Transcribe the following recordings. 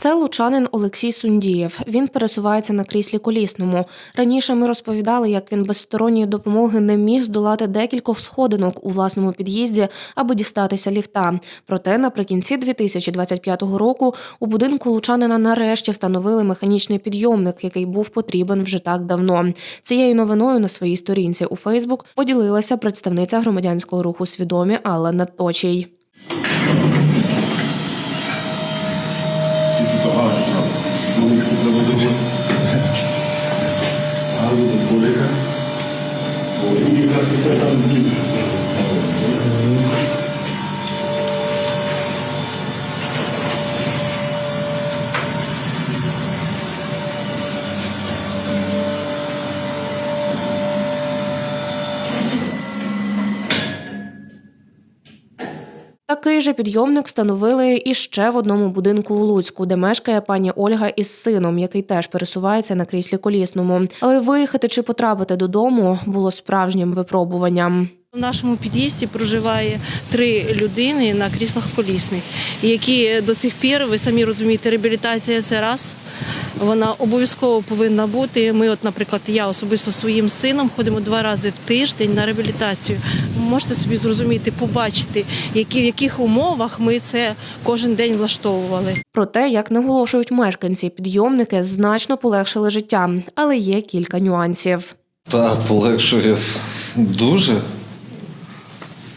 Це лучанин Олексій Сундієв. Він пересувається на кріслі колісному. Раніше ми розповідали, як він без сторонньої допомоги не міг здолати декількох сходинок у власному під'їзді, аби дістатися ліфта. Проте наприкінці 2025 року у будинку лучанина нарешті встановили механічний підйомник, який був потрібен вже так давно. Цією новиною на своїй сторінці у Фейсбук поділилася представниця громадянського руху свідомі Алла Наточій. Тільки то Такий же підйомник встановили і ще в одному будинку у Луцьку, де мешкає пані Ольга із сином, який теж пересувається на кріслі колісному. Але виїхати чи потрапити додому було справжнім випробуванням. У нашому під'їзді проживає три людини на кріслах колісних, які до сих пір, ви самі розумієте, реабілітація це раз. Вона обов'язково повинна бути. Ми, от, наприклад, я особисто своїм сином ходимо два рази в тиждень на реабілітацію. Можете собі зрозуміти, побачити, які, в яких умовах ми це кожен день влаштовували. Проте, як наголошують мешканці, підйомники значно полегшили життя, але є кілька нюансів. Та полегшує дуже.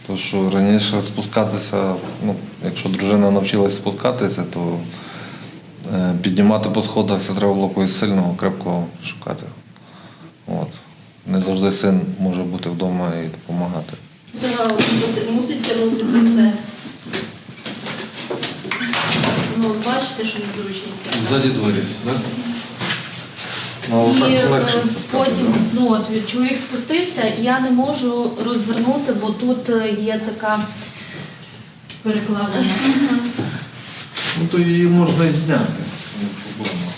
То що раніше спускатися, ну, якщо дружина навчилась спускатися, то е, піднімати по сходах це треба було когось сильного, крепкого шукати. От. Не завжди син може бути вдома і допомагати. Мусить тягнути до все. Ну, бачите, що незручність. Ззаді двері, так? Ну, І так е, потім ну от чоловік спустився, і я не можу розвернути, бо тут е, є така перекладина. Ну то її можна і зняти. це не проблема.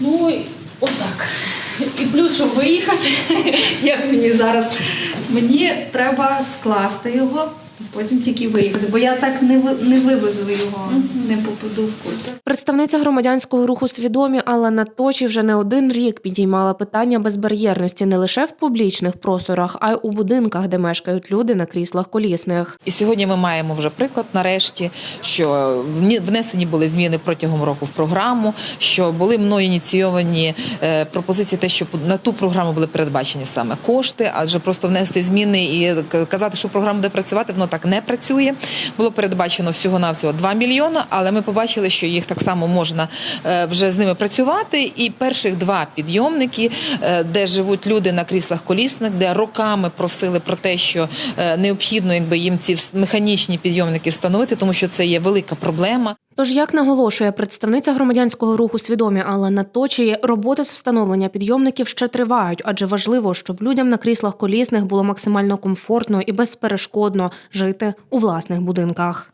Ну плюс, щоб виїхати, як мені зараз, мені треба скласти його, потім тільки виїхати, бо я так не ви- не вивезу його, не попаду в кут. Представниця громадянського руху свідомі Алла Наточі вже не один рік підіймала питання безбар'єрності не лише в публічних просторах, а й у будинках, де мешкають люди на кріслах колісних. І сьогодні ми маємо вже приклад нарешті, що внесені були зміни протягом року в програму, що були мною ініційовані е, пропозиції, те, що на ту програму були передбачені саме кошти, адже просто внести зміни і казати, що програма буде працювати, воно так не працює. Було передбачено всього навсього 2 мільйони, але ми побачили, що їх так само можна е, вже з ними працювати. І перших два підйомники, е, де живуть люди на кріслах колісних, де роками просили про те, що е, необхідно, якби їм ці механічні підйомники встановити, тому що це є велика проблема. Тож, як наголошує представниця громадянського руху свідомі Алла Наточі, роботи з встановлення підйомників ще тривають, адже важливо, щоб людям на кріслах колісних було максимально комфортно і безперешкодно жити у власних будинках.